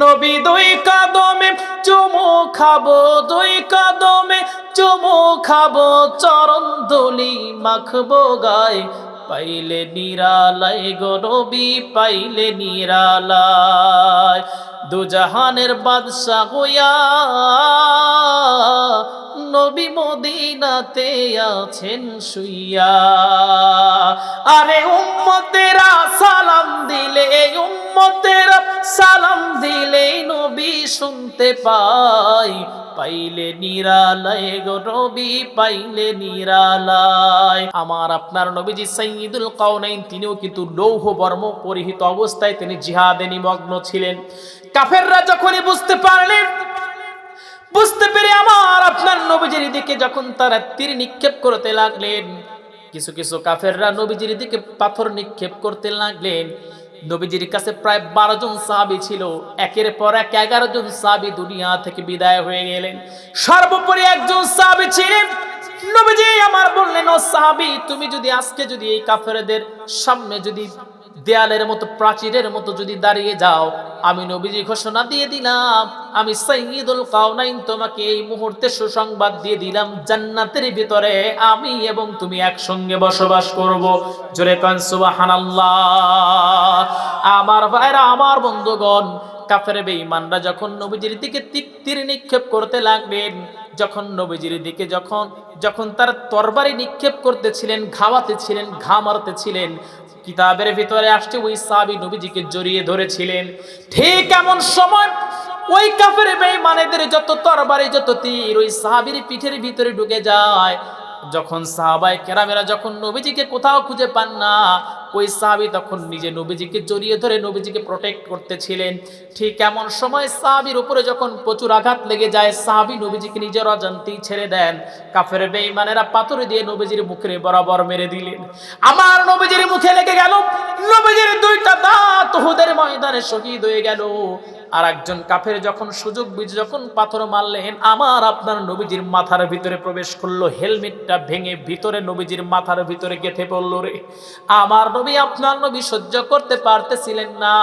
নবী দুই কদমে চুমু খাব, দুই কদমে চুমু খাব, চরণ দলি মাখবো গায়ে। পাইলে নিরালাই গো নবী, পাইলে নিরালাই দুজাহানের বাদশাহ হইয়া নবী মদিনাতে আছেন শুইয়া। আরে উম্মতেরা সালাম দিলে, উম্মতেরা সালাম দিলে নবী শুনতে পাই। পাইলে নিরালয় গো নবী, পাইলে নিরালয়। আমার আপনার নবীজি সাইয়্যিদুল কাউনাইন তিনিও কিন্তু লৌহ বর্ম পরিহিত অবস্থায় তিনি জিহাদে নিমগ্ন ছিলেন। কাফেররা যখনই বুঝতে পারলেন, বুঝতে পেরে আমার আপনার নবীজির দিকে যখন তারা তীর নিক্ষেপ করতে লাগলেন, কিছু কিছু কাফেররা নবীজির দিকে পাথর নিক্ষেপ করতে লাগলেন নবীজির কাছে প্রায় বারো জন সাহাবি ছিল। একের পর এক এগারো জন সাহাবি দুনিয়া থেকে বিদায় হয়ে গেলেন। সর্বোপরি একজন সাহাবি ছিলেন নবীজি। আমার বললেন, ও সাহাবি, তুমি যদি আজকে যদি এই কাফেরদের সামনে যদি দেয়ালের মতো, প্রাচীরের মতো যদি দাঁড়িয়ে যাও, আমি নবীজি ঘোষণা দিয়ে দিলাম, আমি সৈয়দুল কাউনাইন তোমাকে এই মুহূর্তে সুসংবাদ দিয়ে দিলাম, জান্নাতের ভিতরে আমি এবং তুমি একসঙ্গে বসবাস করব। জোরে কান সুবহানাল্লাহ। আমার ভাইরা, আমার বন্ধুগণ কাফের বেঈমানরা যখন নবীজির দিকে তীর নিক্ষেপ করতে লাগলেন, যখন নবীজির দিকে যখন যখন তার তরবারি নিক্ষেপ করতেছিলেন ঘাওয়াতে ছিলেন ঘা মারতে ছিলেন কিতাবের ভিতরে আসছে ওই সাবি নবীজিকে জড়িয়ে ধরেছিলেন। ঠিক এমন সময় ওই কাফের বেঈমানেদের যত তরবারি, যত তীর ওই সাহাবীর পিঠের ভিতরে ঢুকে যায়। যখন সাহাবাই কেরামেরা যখন নবীজিকে কোথাও খুঁজে পান না ওই সাহাবি তখন নিজে নবীজিকে জড়িয়ে ধরে নবীজিকে প্রোটেক্ট করতেছিলেন। ঠিক এমন সময় সাহাবির উপরে যখন প্রচুর আঘাত লেগে যায়, সাহাবি নবীজিকে নিজের অজান্তেই ছেড়ে দেন। কাফের বেঈমানেরা পাথর দিয়ে নবীজির মুখে বরাবর মেরে দিলেন। আমার নবীজির মুখে লেগে গেল, নবীজির দুইটা দাঁত হুদের ময়দানে শহীদ হয়ে গেল। আর একজন কাফের যখন সুযোগ বুঝে যখন পাথর মারলেন, আমার আপনার নবীজির মাথার ভিতরে প্রবেশ করল, হেলমেটটা ভেঙে ভিতরে নবীজির মাথার ভিতরে গেঁথে পড়ল রে। আমার নবী আপনার নবী সহ্য করতে পারতেছিলেন না।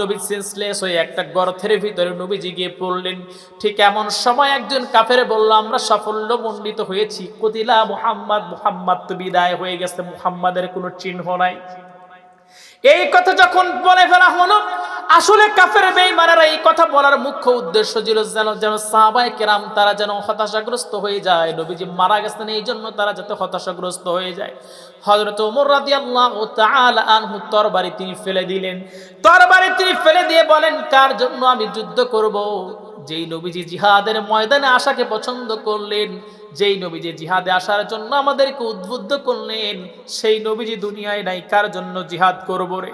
নবী সেন্সলেস হয়ে একটা গর্থের ভিতরে নবীজি গিয়ে পড়লেন। ঠিক এমন সময় একজন কাফের বলল, আমরা সাফল্য মণ্ডিত হয়েছি। কদিলা মুহাম্মদ মুহাম্মদ তো বিদায় হয়ে গেছে, মুহাম্মাদের কোনো চিহ্ন নাই। এই কথা যখন বলে ফেলা হলো আসলে কাফের বেঈমানেরা এই কথা বলার মুখ্য উদ্দেশ্য ছিল যেন যেন সাহাবায়ে কেরাম তারা যেন হতাশাগ্রস্ত হয়ে যায়। নবীজি মারা গেছেন, এই জন্য তারা যাতে হতাশাগ্রস্ত হয়ে যায়। হযরত ওমর রাদিয়াল্লাহু তাআলা আনহু তরবারি তিনি ফেলে দিলেন। তরবারি তিনি ফেলে দিয়ে বলেন, কার জন্য আমি যুদ্ধ করব? যেই নবীজি জিহাদের ময়দানে আসাকে পছন্দ করলেন, যেই নবীজি জিহাদে আসার জন্য আমাদেরকে উদ্বুদ্ধ করলেন, সেই নবীজি দুনিয়ায় নাই, কার জন্য জিহাদ করব রে?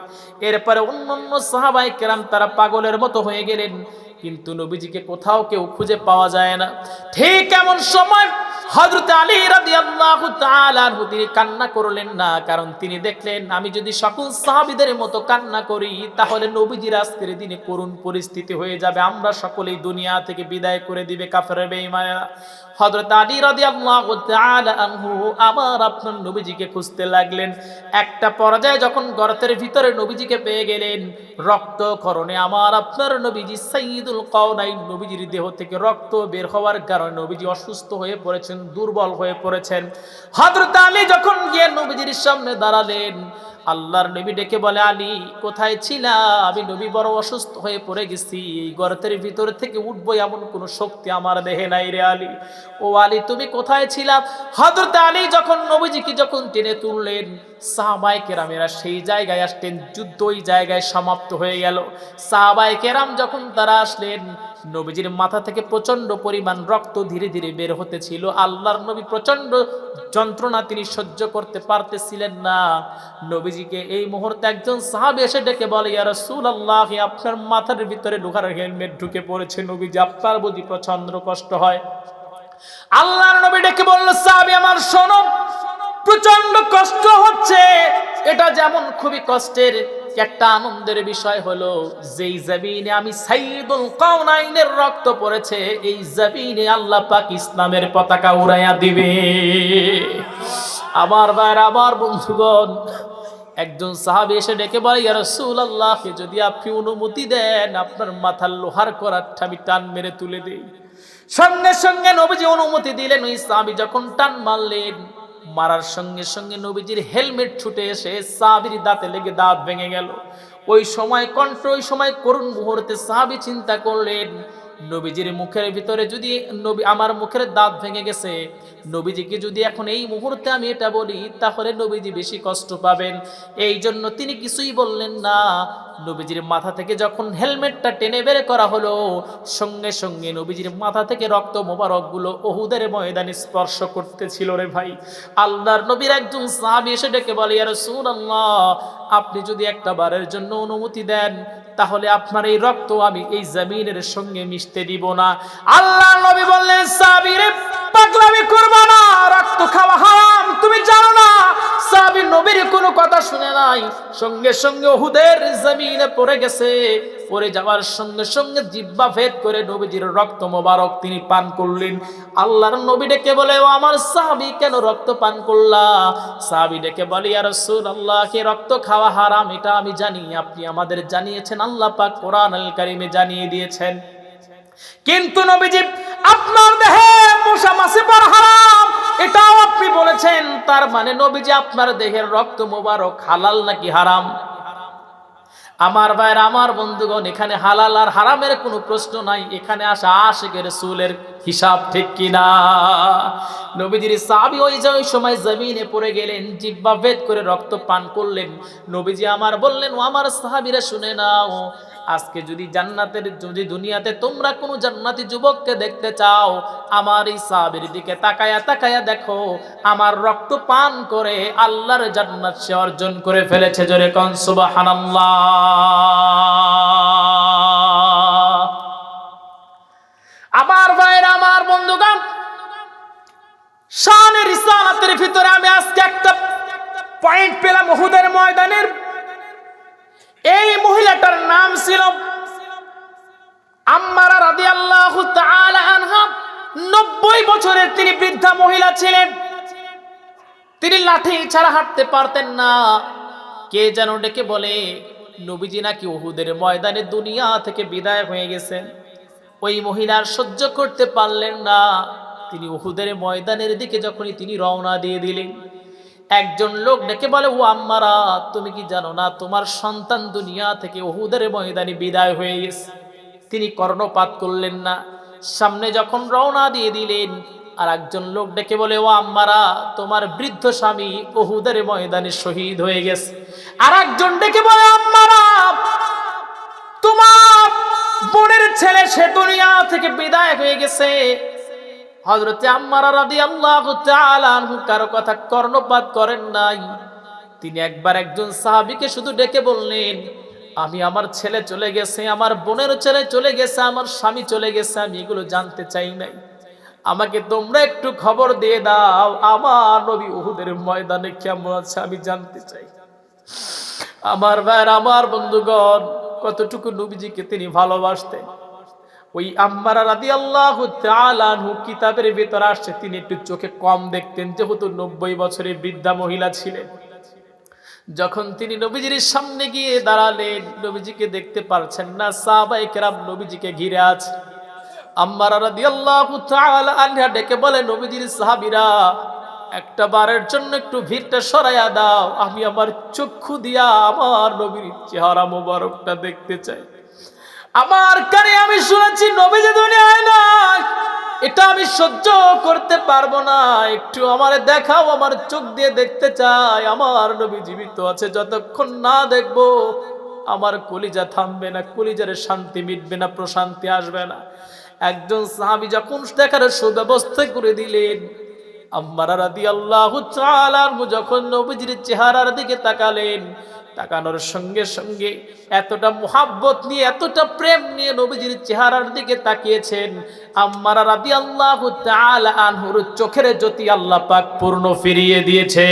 এরপরে অন্য অন্য সাহাবাই কেরাম তারা পাগলের মতো হয়ে গেলেন, কিন্তু নবীজিকে কোথাও কেউ খুঁজে পাওয়া যায় না। ঠিক এমন সময় হযরত আলী রাদি আল্লাহ আনহু তিনি কান্না করলেন না, কারণ তিনি দেখলেন, আমি যদি সকল সাহাবিদের মতো কান্না করি, তাহলে নবীজির আজকের দিনে করুণ পরিস্থিতি হয়ে যাবে। আমরা সকলেই দুনিয়া থেকে বিদায় করে দিবে কাফের বেঈমানেরা। হযরত আলী তাআলা আনহু আমার আপনার নবীজিকে খুঁজতে লাগলেন। একটা পর্যায়ে যখন গর্তের ভিতরে নবীজিকে পেয়ে গেলেন রক্ত করণে আমার আপনার নবীজি সাইয়্যিদুল কাউনাইন নবীজির দেহ থেকে রক্ত বের হওয়ার কারণে নবীজি অসুস্থ হয়ে পড়েছেন, দুর্বল হয়ে পড়েছেন। হযরত আলী যখন গিয়ে নবীজির সামনে দাঁড়ালেন আল্লাহর নবী ডেকে বলে, আলী, কোথায় ছিলা? আমি নবী বড় অসুস্থ হয়ে পড়ে গেছি। এই গর্তের ভিতর থেকে উঠবো এমন কোনো শক্তি আমার দেহে নাই রে আলী। ও আলী, তুমি কোথায় ছিলা? হযরত আলী যখন নবীজিকে যখন টেনে তুললেন সাহাবাই কেরামেরা সেই জায়গায় আসলেন যুদ্ধ ওই জায়গায় সমাপ্ত হয়ে গেল। সাহাবাই কেরাম যখন তারা আসলেন নবীজির মাথা থেকে প্রচণ্ড পরিমাণ রক্ত ধীরে ধীরে বের হতেছিল আল্লাহর নবী প্রচণ্ড যন্ত্রণা তিনি সহ্য করতে পারতেছিলেন না। নবীজিকে এই মুহূর্তে একজন সাহাবী এসে ডেকে বলে, ইয়া রাসূলুল্লাহ, আপনার মাথার ভিতরে লোহার হেলমেট ঢুকে পড়েছে নবীজি, আপনার বুঝি প্রচণ্ড কষ্ট হয়? আল্লাহর নবী ডেকে বলল, সাহাবী আমার, শোনো প্রচণ্ড কষ্ট হচ্ছে। এটা যেমন খুবই কষ্টের একটা আনন্দের বিষয় হলো, যেই জমিনে আমি সাইদুল কাউনাইনের রক্ত পড়েছে, এই জমিনে আল্লাহ পাক ইসলামের পতাকা উড়াইয়া দিবে। আমার ভাইয়ের, আমার বন্ধুগণ, একজন সাহাবি এসে ডেকে বলে, ইয়া রাসূলুল্লাহ, যদি আপনি অনুমতি দেন, আপনার মাথার লোহার করারটা আমি টান মেরে তুলে দেই। সঙ্গে সঙ্গে নবীজি অনুমতি দিলেন। ওই সাহাবি যখন টান মারলেন মারার সঙ্গে সঙ্গে নবীজির হেলমেট ছুটে এসে সাহাবির দাঁতে লেগে দাঁত ভেঙে গেল। ওই সময় কণ্ঠ, ওই সময় করুণ মুহূর্তে সাহাবি চিন্তা করলেন, নবীজির মুখের ভিতরে যদি নবী, আমার মুখের দাঁত ভেঙে গেছে, নবীজিকে যদি এখন এই মুহূর্তে আমি এটা বলি, তাহলে নবীজি বেশি কষ্ট পাবেন। এই জন্য তিনি কিছুই বললেন না নবীজির মাথা থেকে যখন হেলমেটটা টেনে বের করা হলো, সঙ্গে সঙ্গে নবীজির মাথা থেকে রক্ত মোবারকগুলো ওহুদের ময়দানে স্পর্শ করতেছিল রে ভাই। আল্লাহর নবীর একজন সাহাবী এসে ডেকে বলে আর আল্লাহ আপনি যদি একটা বারের জন্য অনুমতি দেন, তাহলে আপনার এই রক্ত আমি এই জমিনের সঙ্গে মিশতে দিব না। আল্লাহ নবী বললেন সাবিরে পাগলামি করবা না, রক্ত খাওয়া হারাম, তুমি জানো না নবীর কোনো কথা শুনে নাই। সঙ্গে সঙ্গে ওহুদের জমিনে পড়ে গেছে। পড়ে যাওয়ার সঙ্গে সঙ্গে জিব্বা ভেদ করে নবীজির রক্ত মোবারক তিনি পান করলেন। আল্লাহর নবী ডেকে বলে, ও আমার সাহাবি, কেন রক্ত পান করলা? সাহাবি ডেকে বলি আর রাসূলুল্লাহকে রক্ত খাওয়া হারাম, এটা আমি জানি। আপনি আমাদের জানিয়েছেন, আল্লাহ পাক কোরআন আল কারিমে জানিয়ে দিয়েছেন। কিন্তু নবীজি, আপনার দেহে মশা মাসি পর হারাম। এটাও আপনি বলেছেন, তার মানে নবীজি আপনার দেহের রক্ত মোবারক হালাল নাকি হারাম? আমার ভাইয়ের, আমার বন্ধুগণ, এখানে হালাল আর হারামের কোনো প্রশ্ন নাই, এখানে আসা আশেকের সুলের হিসাব ঠিক কিনা? নবীজির সাবি ওই যে ওই সময় জমিনে পড়ে গেলেন জিব্বা ভেদ করে রক্ত পান করলেন। নবীজি আমার বললেন, ও আমার সাহাবিরা, শুনে নাও, আজকে যদি জান্নাতের, যদি দুনিয়াতে তোমরা কোনো জান্নাতি যুবককে দেখতে চাও, আমার এই সাহাবের দিকে তাকায়া তাকায়া দেখো, আমার রক্ত পান করে আল্লাহর জান্নাত সে অর্জন করে ফেলেছে জোরে কন 90 বছরের তিনি বৃদ্ধা মহিলা ছিলেন। তিনি লাঠি ছাড়া হাঁটতে পারতেন না। কে যেন ডেকে বলে, নবীজি নাকি ওহুদের ময়দানে দুনিয়া থেকে বিদায় হয়ে গেছেন। ওই মহিলার সহ্য করতে পারলেন না। তিনি উহুদের ময়দানের দিকে যখনই তিনি রওনা দিয়ে দিলেন, একজন লোক ডেকে বলে, ও আম্মারা, তুমি কি জানো না, তোমার সন্তান দুনিয়া থেকে উহুদের ময়দানে বিদায় হয়ে গেছে। তিনি কর্ণপাত করলেন না। সামনে যখন রওনা দিয়ে দিলেন আর একজন লোক ডেকে বলে, ও আম্মারা, তোমার বৃদ্ধ স্বামী ওহুদের ময়দানে শহীদ হয়ে গেছে। আর একজন ডেকে বলে, আম্মারা, তোমার বোনের ছেলে সে দুনিয়া থেকে বিদায় হয়ে গেছে। হজরতে আম্মারা রাদি আল্লাহ কারও কথা কর্ণপাত করেন নাই। তিনি একবার একজন সাহাবিকে শুধু ডেকে বললেন আমি আমার ছেলে চলে গেছে, আমার বোনের ছেলে চলে গেছে, আমার স্বামী চলে গেছে, আমি এগুলো জানতে চাই নাই। আমাকে তোমরা একটু খবর দিয়ে দাও, আমার নবী উহুদের ময়দানে কেমন আছে আমি জানতে চাই। আমার ভাইয়ের, আমার বন্ধুগণ, কতটুকু নবীজিকে তিনি ভালোবাসতেন। ওই আম্মারা রাদি আল্লাহ তালানহু কিতাবের ভেতর আসছে, তিনি একটু চোখে কম দেখতেন, যেহেতু নব্বই বছরের বৃদ্ধা মহিলা ছিলেন। যখন তিনি নবীজির সামনে গিয়ে দাঁড়ালেন, নবীজিকে দেখতে পারছেন না সাহাবাই কেরাম নবীজিকে ঘিরে আছে। আম্মারা রাদি আল্লাহ আনহা ডেকে বলে, নবীজির সাহাবিরা, একটা বারের জন্য একটু ভিড়টা সরাইয়া দাও, আমি আমার চক্ষু দিয়া আমার নবীর চেহারা মোবারকটা দেখতে চাই। আমার কানে আমি শুনেছি, নবীজি দুনিয়ায় নাই। এটা আমি সহ্য করতে পারব না। একটু আমার দেখাও, আমার চোখ দিয়ে দেখতে চাই। আমার নবী জীবিত আছে, যতক্ষণ না দেখব, আমার কলিজা থামবে না, কলিজার শান্তি মিটবে না, প্রশান্তি আসবে না। একজন সাহাবি যখন দেখার সুব্যবস্থা করে দিলেন, আম্মারা রাদি আল্লাহ যখন নবীজির চেহারার দিকে তাকালেন তাকানোর সঙ্গে সঙ্গে এতটা মোহাব্বত নিয়ে, এতটা প্রেম নিয়ে নবীজির চেহারার দিকে তাকিয়েছেন। আম্মারা রাদি আল্লাহ আনহুর চোখের জ্যোতি আল্লাহ পাক পূর্ণ ফিরিয়ে দিয়েছে।